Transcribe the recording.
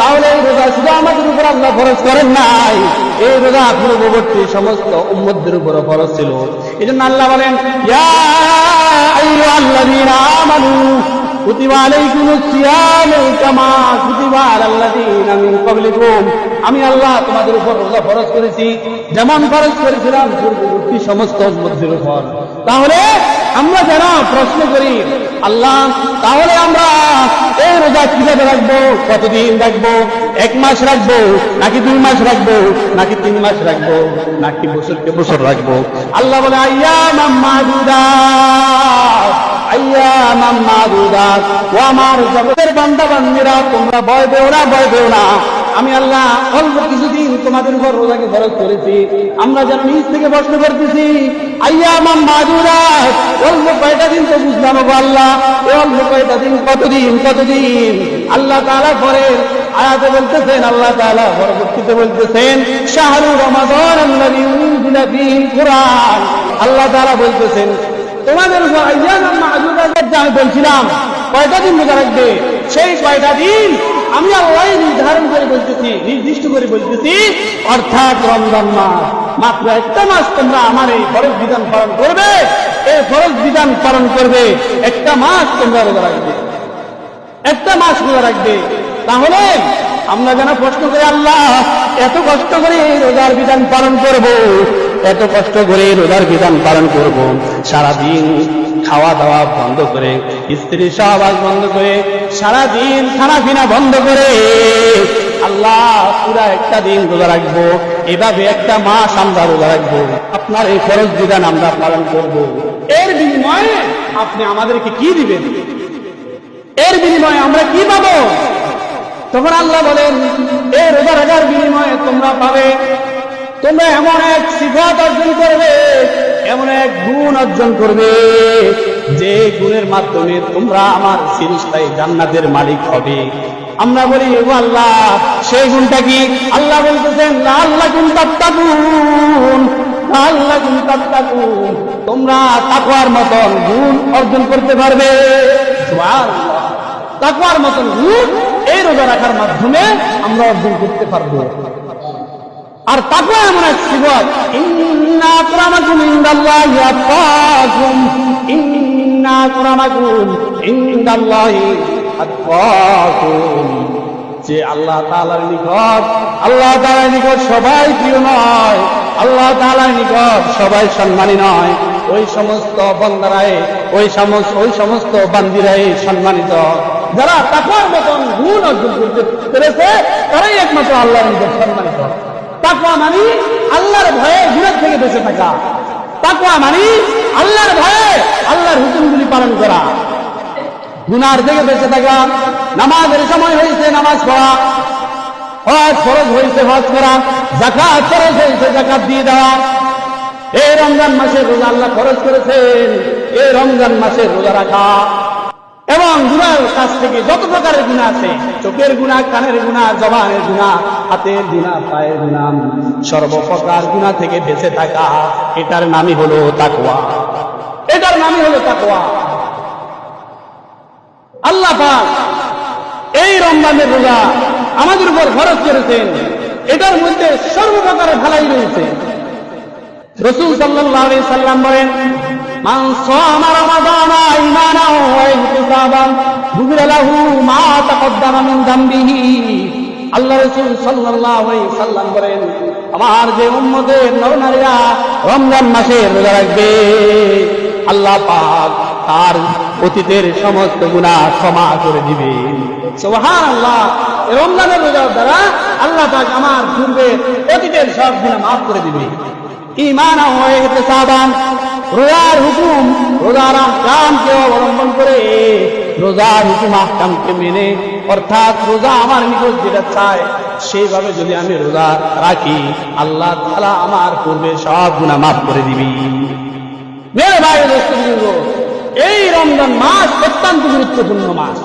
তাহলে এই রোজা শুধু আমাদের উপর আল্লাহ ফরজ করেন নাই। এই রোজা পূর্ববর্তী সমস্ত উম্মতদের উপর ফরজ ছিল। এই জন্য আল্লাহ বলেন আমি আল্লাহ তোমাদের উপর রোজা ফরজ করেছি, যেমন ফরজ করেছিলাম সমস্ত উপর। তাহলে আমরা যেন প্রশ্ন করি আল্লাহ, তাহলে আমরা এই রোজা কীভাবে রাখব? কতদিন রাখব? এক মাস রাখব, নাকি দুই মাস রাখব, নাকি তিন মাস রাখব, নাকি বছরকে বছর রাখব? আল্লাহ বলে আইয়া মাম্মাদুদা আইয়া মাম্মাদুদা ও আমার জগতের বান্দা বান্দিরা তোমরা ভয় পেও না, ভয় পেও না। আমি আল্লাহ অল্প কিছুদিন তোমাদের উপর রোজাকে খরচ করেছি। আমরা যেন নিজ থেকে প্রশ্ন করতেছি আইয়া আমার অল্প কয়টা দিন তো বুঝলাম আল্লাহ? অল্প কয়টা দিন? কতদিন? কতদিন? আল্লাহ পরে আয়াতে বলতেছেন, আল্লাহ তাআলা পরবর্তীতে বলতেছেন উনজিলা আল্লাহ তাআলা বলতেছেন, তোমাদের আমি বলছিলাম, কয়টা দিন রোজা রাখবে? সেই কয়টা দিন আমি আল্লাহ নির্ধারণ করে বলতেছি, নির্দিষ্ট করে বলতেছি, অর্থাৎ রমজান মাস। মাত্র একটা মাস তোমরা আমার এই ফরজ বিধান পালন করবে। এই ফরজ বিধান পালন করবে। একটা মাস তোমরা রোজা রাখবে। একটা মাস রোজা রাখবে। তাহলে আমরা যেন প্রশ্ন করি আল্লাহ এত কষ্ট করে রোজার বিধান পালন করব, এত কষ্ট করে রোজার বিধান পালন করব। সারাদিন খাওয়া দাওয়া বন্ধ করে স্ত্রী সহবাস বন্ধ করে, সারাদিন খানা পিনা বন্ধ করে আল্লাহ পুরা একটা দিন রোজা রাখব। এভাবে একটা মাস আমরা রোজা রাখব। আপনার এই ফরজ বিধান আমরা পালন করব। এর বিনিময়ে আপনি আমাদেরকে কি দিবেন? এর বিনিময়ে আমরা কি পাবো? তখন আল্লাহ বলেন এই রোজা রাখার বিনিময়ে তোমরা পাবে। তোমরা এমন এক সিফাত অর্জন করবে, এমন এক গুণ অর্জন করবে, যে গুণের মাধ্যমে তোমরা আমার সিরিস্তায় জান্নাতের মালিক হবে। আমরা বলি, ও আল্লাহ, সেই গুণটা কি? আল্লাহ বলতেছেন আল্লাহ গুণ আল্লাহ গুণ তোমরা তাকওয়ার মতন গুণ অর্জন করতে পারবে। তাকওয়ার মতন গুণ এই রোজা রাখার মাধ্যমে আমরা অর্জন করতে পারব। আর তাকওয়া এমন এক সিবত যে আল্লাহ তাআলার নিকট আল্লাহ তাআলার নিকট সবাই প্রিয় নয়, আল্লাহ তাআলার নিকট সবাই সম্মানী নয়। ওই সমস্ত বন্দারায় ওই সমস্ত ওই সমস্ত বান্দিরাই সম্মানিত। যারা তাকওয়ার মতন গুণ অর্জন করতে পেরেছে তারাই একমাত্র আল্লাহর নিকট সম্মানিত। তাকওয়া মানে আল্লাহর ভয়ে গুণের থেকে বেঁচে থাকা। তাকওয়া মানে আল্লাহর ভয়ে আল্লাহর হুকুমগুলি পালন করা। গুনার থেকে বেঁচে থাকা। নামাজের সময় হয়েছে নামাজ পড়া। হজ ফরজ হয়েছে হজ করা, জাকাত ফরজ হয়েছে জাকাত দিয়ে দেওয়া। এই রমজান মাসে রোজা আল্লাহ খরচ করেছেন, এই রমজান মাসে রোজা রাখা। এবং গুনার কাছ থেকে যত প্রকারের গুণা আছে, চোখের গুণা কানের গুণা জবানের গুণা হাতের গুণা পায়ের গুণা সর্বপ্রকার গুণা থেকে বেঁচে থাকা, এটার নামই হলো তাকুয়া এটার নামই হলো তাকওয়া। আল্লাহ এই রমজানের রোজা আমাদের উপর খরচ করেছেন, এটার মধ্যে সর্বপ্রকারের ভালাই রয়েছে। রসুল সাল্লাম বলেন আল্লাহ রাসূল সাল্লাম বলেন, আমার যে উম্মতের নরনারীরা রমজান মাসে রোজা রাখবে, আল্লাহ পাক তার অতীতের সমস্ত গুনাহ ক্ষমা করে দিবে সুবহানাল্লাহ এই রমজানের রোজার দ্বারা আল্লাহ পাক আমার পূর্বে অতীতের সব গুনাহ মাফ করে দিবে। ইমান হয়ে গেছে সাবান রোজার হুকুম, রোজার আহকামকে অবলম্বন করে রোজার হুকুম আহকামকে মেনে, অর্থাৎ রোজা আমার নিকট যেটা চায়, সেইভাবে যদি আমি রোজা রাখি, আল্লাহ তালা আমার পূর্বে সব গুনাহ মাফ করে দিবি। মেরে ভাই এই রমজান মাস অত্যন্ত গুরুত্বপূর্ণ মাস।